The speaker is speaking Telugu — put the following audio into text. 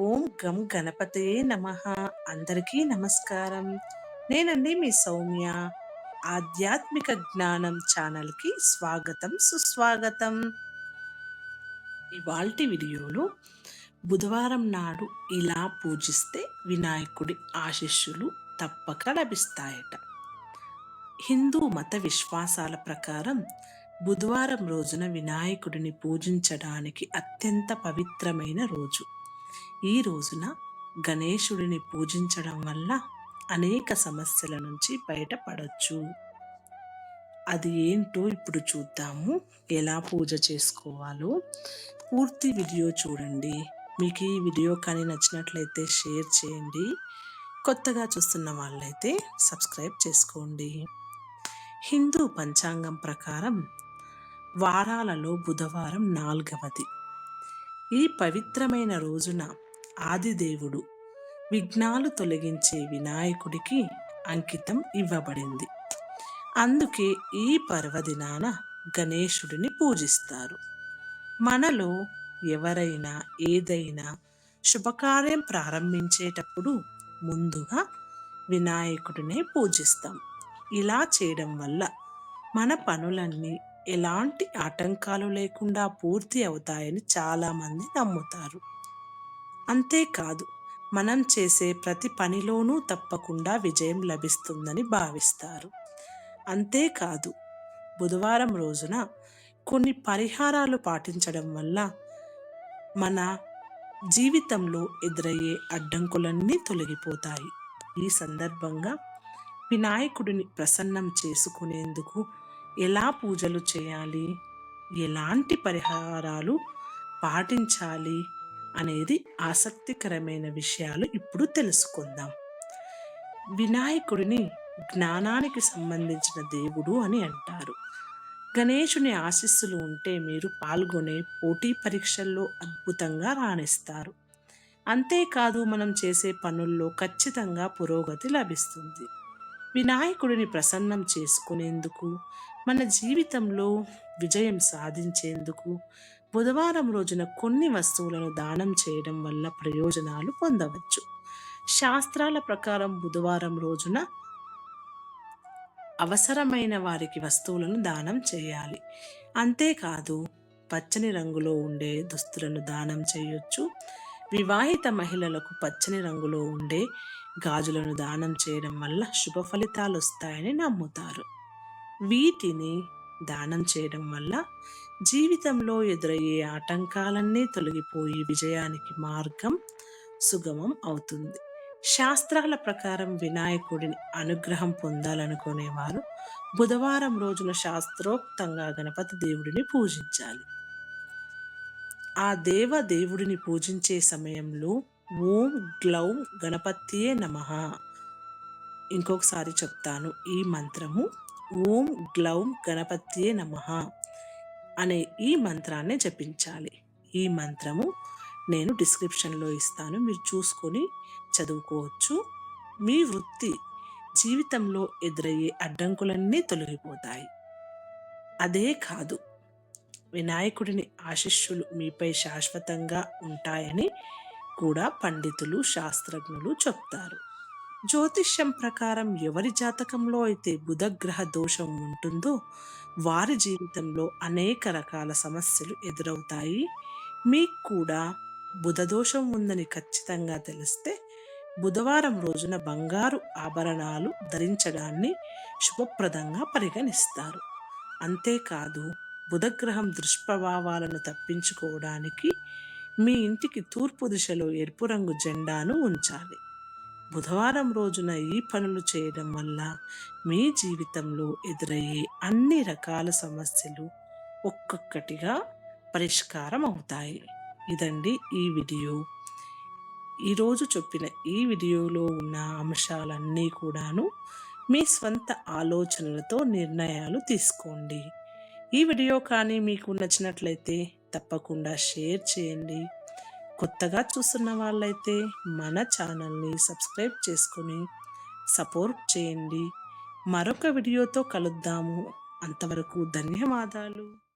ఓం గం గణపతే నమ. అందరికీ నమస్కారం. నేనండి మీ సౌమ్య. ఆధ్యాత్మిక జ్ఞానం ఛానల్కి స్వాగతం సుస్వాగతం. ఇవాల్టి వీడియోలో బుధవారం నాడు ఇలా పూజిస్తే వినాయకుడి ఆశిష్యులు తప్పక లభిస్తాయట. హిందూ మత విశ్వాసాల ప్రకారం బుధవారం రోజున వినాయకుడిని పూజించడానికి అత్యంత పవిత్రమైన రోజు. ఈ రోజున గణేశుడిని పూజించడం వల్ల అనేక సమస్యల నుంచి బయటపడవచ్చు అది ఏంటో ఇప్పుడు చూద్దాము. ఎలా పూజ చేసుకోవాలో పూర్తి వీడియో చూడండి. మీకు ఈ వీడియో కానీ నచ్చినట్లయితే షేర్ చేయండి. కొత్తగా చూస్తున్న వాళ్ళైతే సబ్స్క్రైబ్ చేసుకోండి. హిందూ పంచాంగం ప్రకారం వారాలలో బుధవారం నాలుగవది. ఈ పవిత్రమైన రోజున ఆదిదేవుడు. విఘ్నాలు తొలగించే వినాయకుడికి అంకితం ఇవ్వబడింది. అందుకే ఈ పర్వదినాన గణేశుడిని పూజిస్తారు. మనలో ఎవరైనా ఏదైనా శుభకార్యం ప్రారంభించేటప్పుడు ముందుగా వినాయకుడినే పూజిస్తాం. ఇలా చేయడం వల్ల మన పనులన్నీ ఎలాంటి ఆటంకాలు లేకుండా పూర్తి అవుతాయని చాలామంది నమ్ముతారు. అంతేకాదు మనం చేసే ప్రతి పనిలోనూ తప్పకుండా విజయం లభిస్తుందని భావిస్తారు. అంతేకాదు బుధవారం రోజున కొన్ని పరిహారాలు పాటించడం వల్ల మన జీవితంలో ఎదురయ్యే అడ్డంకులన్నీ తొలగిపోతాయి. ఈ సందర్భంగా వినాయకుడిని ప్రసన్నం చేసుకునేందుకు ఎలా పూజలు చేయాలి? ఎలాంటి పరిహారాలు పాటించాలి? అనేది ఆసక్తికరమైన విషయాలు ఇప్పుడు తెలుసుకుందాం. వినాయకుడిని జ్ఞానానికి సంబంధించిన దేవుడు అని అంటారు. గణేశుని ఆశీస్సులు ఉంటే మీరు పాల్గొనే పోటీ పరీక్షల్లో అద్భుతంగా రాణిస్తారు. అంతేకాదు మనం చేసే పనుల్లో ఖచ్చితంగా పురోగతి లభిస్తుంది. వినాయకుడిని ప్రసన్నం చేసుకునేందుకు మన జీవితంలో విజయం సాధించేందుకు బుధవారం రోజున కొన్ని వస్తువులను దానం చేయడం వల్ల ప్రయోజనాలు పొందవచ్చు. శాస్త్రాల ప్రకారం బుధవారం రోజున అవసరమైన వారికి వస్తువులను దానం చేయాలి. అంతేకాదు పచ్చని రంగులో ఉండే దుస్తులను దానం చేయొచ్చు. వివాహిత మహిళలకు పచ్చని రంగులో ఉండే గాజులను దానం చేయడం వల్ల శుభ ఫలితాలు వస్తాయని నమ్ముతారు. వీటిని దానం చేయడం వల్ల జీవితంలో ఎదురయ్యే ఆటంకాలన్నీ తొలగిపోయి విజయానికి మార్గం సుగమం అవుతుంది. శాస్త్రాల ప్రకారం వినాయకుడిని అనుగ్రహం పొందాలనుకునేవారు. బుధవారం రోజున శాస్త్రోక్తంగా గణపతి దేవుడిని పూజించాలి. ఆ దేవ దేవుడిని పూజించే సమయంలో ఓం గ్లౌం గణపతియే నమ. ఇంకొకసారి చెప్తాను. ఈ మంత్రము ఓం గ్లౌం గణపతియే నమ అనే ఈ మంత్రాన్ని జపించాలి. ఈ మంత్రము నేను డిస్క్రిప్షన్లో ఇస్తాను. మీరు చూసుకొని చదువుకోవచ్చు. మీ వృత్తి జీవితంలో ఎదురయ్యే అడ్డంకులన్నీ తొలగిపోతాయి. అదే కాదు వినాయకుడిని ఆశిష్యులు మీపై శాశ్వతంగా ఉంటాయని కూడా పండితులు శాస్త్రజ్ఞులు చెప్తారు. జ్యోతిష్యం ప్రకారం ఎవరి జాతకంలో అయితే బుధగ్రహ దోషం ఉంటుందో వారి జీవితంలో అనేక రకాల సమస్యలు ఎదురవుతాయి. మీకు కూడా బుధదోషం ఉందని ఖచ్చితంగా తెలిస్తే బుధవారం రోజున బంగారు ఆభరణాలు ధరించడాన్ని శుభప్రదంగా పరిగణిస్తారు. అంతేకాదు బుధగ్రహం దుష్ప్రభావాలను తప్పించుకోవడానికి మీ ఇంటికి తూర్పు దిశలో ఎరుపు రంగు జెండాను ఉంచాలి. బుధవారం రోజున ఈ పనులు చేయడం వల్ల మీ జీవితంలో ఎదురయ్యే అన్ని రకాల సమస్యలు ఒక్కొక్కటిగా పరిష్కారం అవుతాయి ఇదండి ఈ వీడియో. ఈరోజు చెప్పిన ఈ వీడియోలో ఉన్న అంశాలన్నీ కూడాను మీ స్వంత ఆలోచనలతో నిర్ణయాలు తీసుకోండి. ఈ వీడియో కానీ మీకు నచ్చినట్లయితే తప్పకుండా షేర్ చేయండి. కొత్తగా చూస్తున్న వాళ్ళైతే మన ఛానల్ని సబ్స్క్రైబ్ చేసుకొని సపోర్ట్ చేయండి. మరొక వీడియోతో కలుద్దాము. అంతవరకు ధన్యవాదాలు.